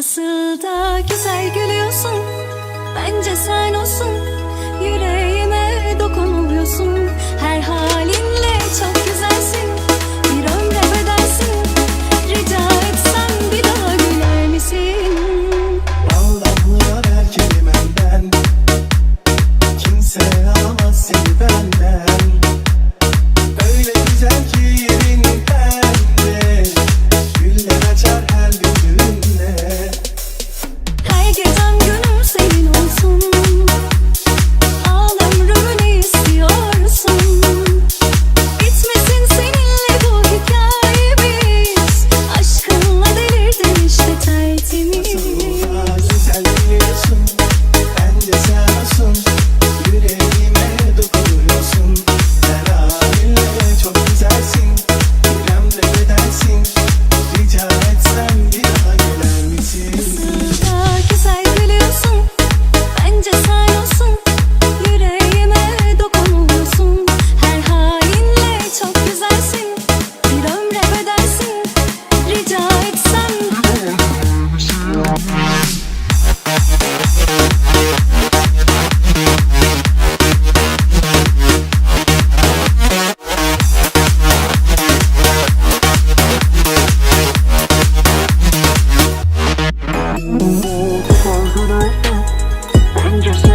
Nasıl da güzel gülüyorsun. Bence sen olsun. Yüreğime dokunuyorsun Just.